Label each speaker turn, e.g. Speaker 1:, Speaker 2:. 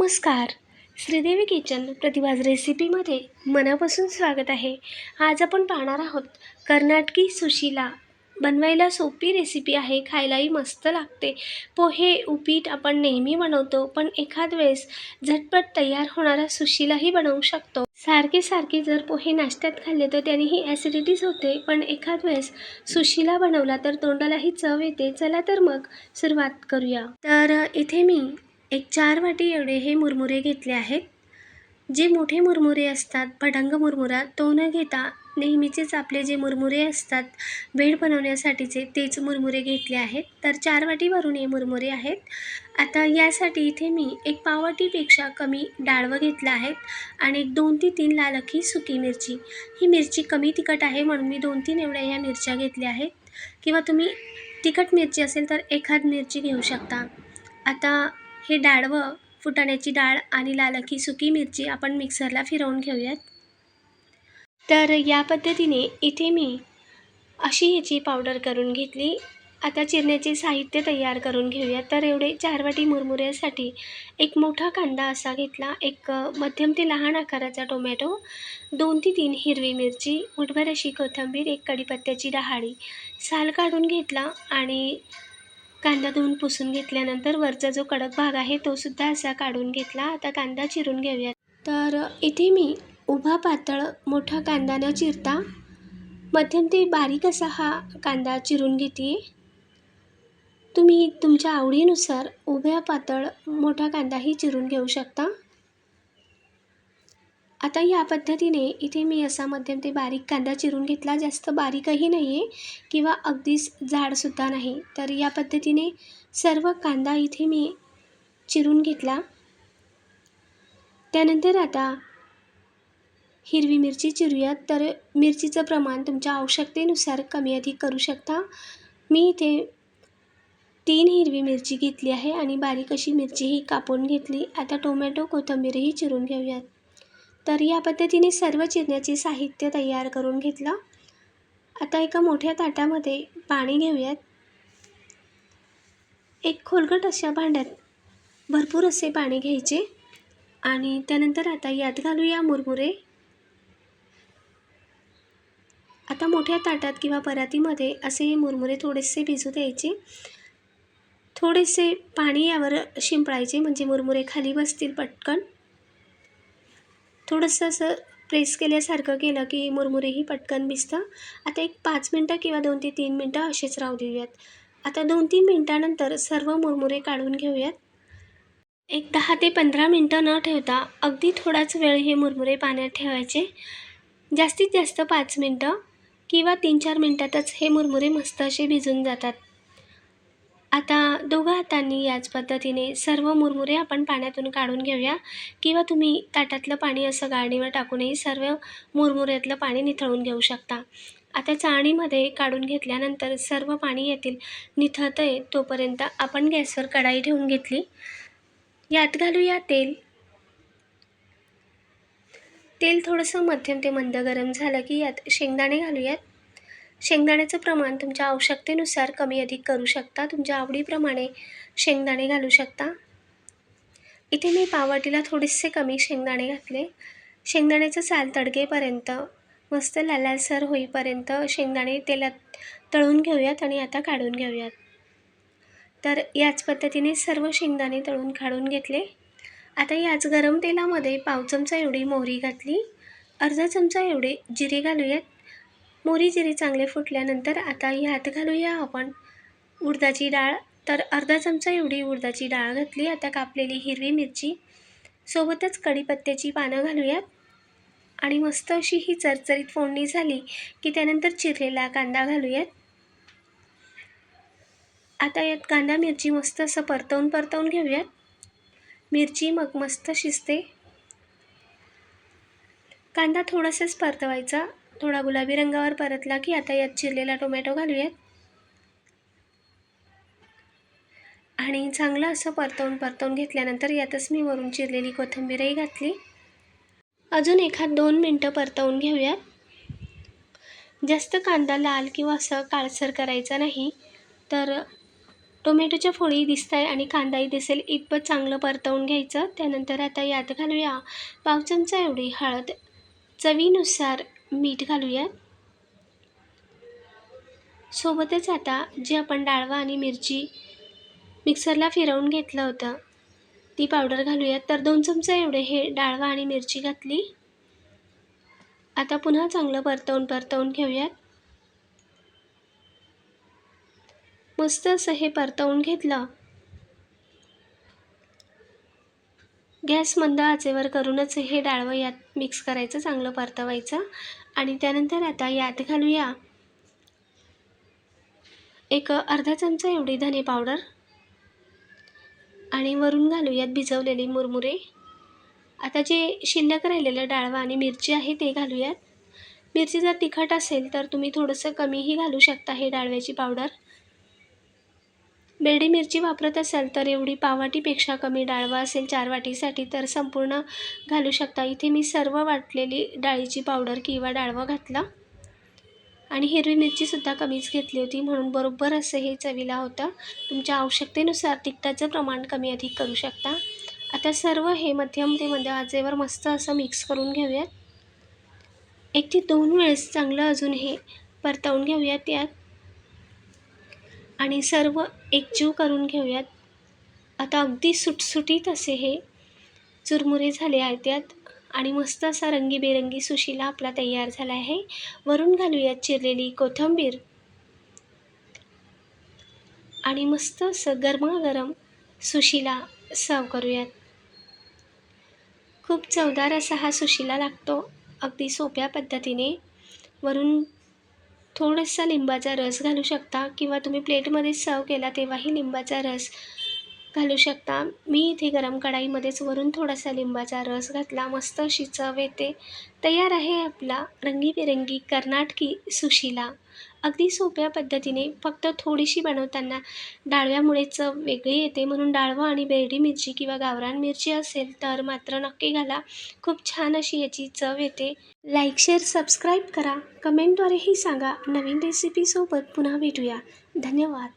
Speaker 1: नमस्कार. श्रीदेवी किचन प्रतिभाज रेसिपीमध्ये मनापासून स्वागत आहे. आज आपण पाहणार आहोत कर्नाटकी सुशीला. बनवायला सोपी रेसिपी आहे खायलाही मस्त लागते. पोहे उपीट आपण नेहमी बनवतो पण एखाद वेळेस झटपट तयार होणारा सुशीलाही बनवू शकतो. सारखे सारखे जर पोहे नाश्त्यात खाल्ले तर त्यानेही ॲसिडिटीज होते पण एखाद वेळेस सुशीला बनवला तर तोंडालाही चव येते. चला तर मग सुरुवात करूया. तर इथे मी एक चार वाटी एवढे हे मुरमुरे घेतले आहेत. जे मोठे मुरमुरे असतात भडंग मुरमुरा तो न घेता नेहमीचेच आपले जे मुरमुरे असतात भेळ बनवण्यासाठीचे तेच मुरमुरे घेतले आहेत. तर चार वाटी भरून हे मुरमुरे आहेत. आता यासाठी इथे मी एक पाववाटीपेक्षा कमी डाळवं घेतलं आहेत आणि एक दोन ते तीन लाल अख्खी सुकी मिरची. ही मिरची कमी तिखट आहे म्हणून मी दोन तीन एवढ्या ह्या मिरच्या घेतल्या आहेत. किंवा तुम्ही तिखट मिरची असेल तर एखाद मिरची घेऊ शकता. आता हे डाळ व फुटाण्याची डाळ आणि लालकी सुकी मिरची आपण मिक्सरला फिरवून घेऊयात. तर या पद्धतीने इथे मी अशी याची पावडर करून घेतली. आता चिरण्याचे साहित्य तयार करून घेऊया तर एवढे चार वाटी मुरमुऱ्यासाठी एक मोठा कांदा असा घेतला. एक मध्यम ते लहान आकाराचा टोमॅटो दोन ते तीन हिरवी मिरची मुठभर अशी कोथिंबीर एक कढीपत्त्याची डहाळी साल काढून घेतला आणि कांदा धुवून पुसून घेतल्यानंतर वरचा जो कडक भाग आहे तो सुद्धा असा काढून घेतला. आता कांदा चिरून घेऊयात. तर इथे मी उभा पातळ मोठा कांदा न चिरता मध्यम ते बारीक असा हा कांदा चिरून घेते तुम्ही तुमच्या आवडीनुसार उभ्या पातळ मोठा कांदाही चिरून घेऊ शकता. आता या पद्धतीने इथे मी असा मध्यम ते बारीक कांदा चिरून घेतला जास्त बारीकही नाही आहे किंवा अगदीच जाडसुद्धा नाही. तर या पद्धतीने सर्व कांदा इथे मी चिरून घेतला. त्यानंतर आता हिरवी मिरची चिरूयात. तर मिरचीचं प्रमाण तुमच्या आवश्यकतेनुसार कमी अधिक करू शकता. मी इथे तीन हिरवी मिरची घेतली आहे आणि बारीक अशी मिरचीही कापून घेतली. आता टोमॅटो कोथिंबीरही चिरून घेऊयात. तर या पद्धतीने सर्व चिरण्याचे साहित्य तयार करून घेतलं. आता एका मोठ्या ताटामध्ये पाणी घेऊयात. एक खोलगट अशा भांड्यात भरपूर असे पाणी घ्यायचे आणि त्यानंतर आता यात घालूया मुरमुरे. आता मोठ्या ताटात किंवा परातीमध्ये असे मुरमुरे थोडेसे भिजू द्यायचे. थोडेसे पाणी यावर शिंपडायचे म्हणजे मुरमुरे खाली बसतील पटकन. थोडंसं असं प्रेस केल्यासारखं केलं की मुरमुरेही पटकन भिजतं. आता एक पाच मिनटं किंवा दोन ते तीन मिनटं असेच राहू देऊयात. आता दोन तीन मिनटानंतर सर्व मुरमुरे काढून घेऊयात. एक दहा ते पंधरा मिनटं न ठेवता अगदी थोडाच वेळ हे मुरमुरे पाण्यात ठेवायचे. जास्तीत जास्त पाच मिनटं किंवा तीन चार मिनटातच हे मुरमुरे मस्त असे भिजून जातात. आता दोघं हातांनी याच पद्धतीने सर्व मुरमुरे आपण पाण्यातून काढून घेऊया. किंवा तुम्ही ताटातलं पाणी असं गाळणीवर टाकूनही सर्व मुरमुऱ्यातलं पाणी निथळून घेऊ शकता. आता चाळणीमध्ये काढून घेतल्यानंतर सर्व पाणी यातील निथळतं आहे तोपर्यंत आपण गॅसवर कढाई ठेवून घेतली. यात घालूया तेल. तेल थोडंसं मध्यम ते मंद गरम झालं की यात शेंगदाणे घालूयात. शेंगदाण्याचं प्रमाण तुमच्या आवश्यकतेनुसार कमी अधिक करू शकता. तुमच्या आवडीप्रमाणे शेंगदाणे घालू शकता. इथे मी पाववाटीला थोडेसे कमी शेंगदाणे घातले. शेंगदाण्याचं साल तडकेपर्यंत मस्त लालासर होईपर्यंत शेंगदाणे तेलात तळून घेऊयात आणि आता काढून घेऊयात. तर याच पद्धतीने सर्व शेंगदाणे तळून काढून घेतले. आता याच गरम तेलामध्ये पाव चमचा एवढी मोहरी घातली. अर्धा चमचा एवढे जिरे घालूयात. मोहरी जिरे चांगले फुटल्यानंतर आता ह्यात घालूया आपण. उडदाची डाळ तर अर्धा चमचा एवढी उडदाची डाळ घातली. आता कापलेली हिरवी मिरची सोबतच कढीपत्त्याची पानं घालूयात. आणि मस्त अशी ही चरचरीत फोडणी झाली की त्यानंतर चिरलेला कांदा घालूयात. आता यात कांदा मिरची मस्त असं परतवून परतवून घेऊयात. मिरची मग मस्त शिजते. कांदा थोडासाच परतवायचा. थोडा गुलाबी रंगावर परतला की आता यात चिरलेला टोमॅटो घालूयात. आणि चांगलं असं परतवून परतवून घेतल्यानंतर यातच मी वरून चिरलेली कोथिंबीरही घातली. अजून एखाद दोन मिनटं परतवून घेऊयात. जास्त कांदा लाल किंवा असं काळसर करायचा नाही तर टोमॅटोच्या फोळी दिसत आहे आणि कांदाही दिसेल इतपत चांगलं परतवून घ्यायचं. त्यानंतर आता यात घालूया पाव चमचा एवढी हळद चवीनुसार मीठ घालूया सोबतच आता जी आपण डाळवा आणि मिरची मिक्सरला फिरवून घेतलं होतं ती पावडर घालूयात. तर दोन चमचे एवढे हे डाळवा आणि मिरची घातली. आता पुन्हा चांगलं परतवून परतवून घेऊयात. मस्त असं हे परतवून घेतलं गॅस मंद आचेवर करूनच हे डाळवं यात मिक्स करायचं चांगलं परतवायचं. आणि त्यानंतर आता यात घालूया एक अर्धा चमचा एवढी धने पावडर. आणि वरून घालूयात भिजवलेली मुरमुरे. आता जे शिल्लक राहिलेलं डाळवा आणि मिरची आहे ते घालूयात. मिरची जर तिखट असेल तर तुम्ही थोडंसं कमीही घालू शकता हे डाळव्याची पावडर. बेडी मिरची वापरत असाल तर एवढी पावाटीपेक्षा कमी डाळवा असेल चार वाटीसाठी तर संपूर्ण घालू शकता. इथे मी सर्व वाटलेली डाळीची पावडर किंवा डाळवा घातला. आणि हिरवी मिरचीसुद्धा कमीच घेतली होती म्हणून बरोबर असं हे चवीला होतं. तुमच्या आवश्यकतेनुसार तिखटाचं प्रमाण कमी अधिक करू शकता. आता सर्व हे मध्यम ते मध्य आजेवर मस्त असं मिक्स करून घेऊयात. एक ते दोन वेळेस चांगलं अजून हे परतवून घेऊयात यात आणि सर्व एकजीव करून घेऊयात. आता अगदी सुटसुटीत असे हे चुरमुरे झाले आहेत यात आणि मस्त असा रंगीबेरंगी सुशिला आपला तयार झाला आहे. वरून घालूयात चिरलेली कोथिंबीर. आणि मस्त असं गरमागरम सुशिला सर्व करूयात. खूप चवदार असा हा सुशिला लागतो. अगदी सोप्या पद्धतीने. वरून थोडासा लिंबाचा रस घालू शकता? किंवा तुम्ही प्लेटमध्ये सर्व केला तेव्हाही लिंबाचा रस घालू शकता. मी इथे गरम कढाईमध्येच वरून थोडासा लिंबाचा रस घातला. मस्त अशी चव येते. तयार आहे आपला रंगीबेरंगी कर्नाटकी सुशिला. अगदी सोप्या पद्धतीने फक्त थोडीशी बनवताना डाळव्यामुळे चव वेगळी येते. म्हणून डाळवा आणि बेरडी मिरची किंवा गावरान मिरची असेल तर मात्र नक्की घाला. खूप छान अशी याची चव येते. लाईक शेअर सबस्क्राईब करा. कमेंटद्वारेही सांगा. नवीन रेसिपीसोबत पुन्हा भेटूया. धन्यवाद.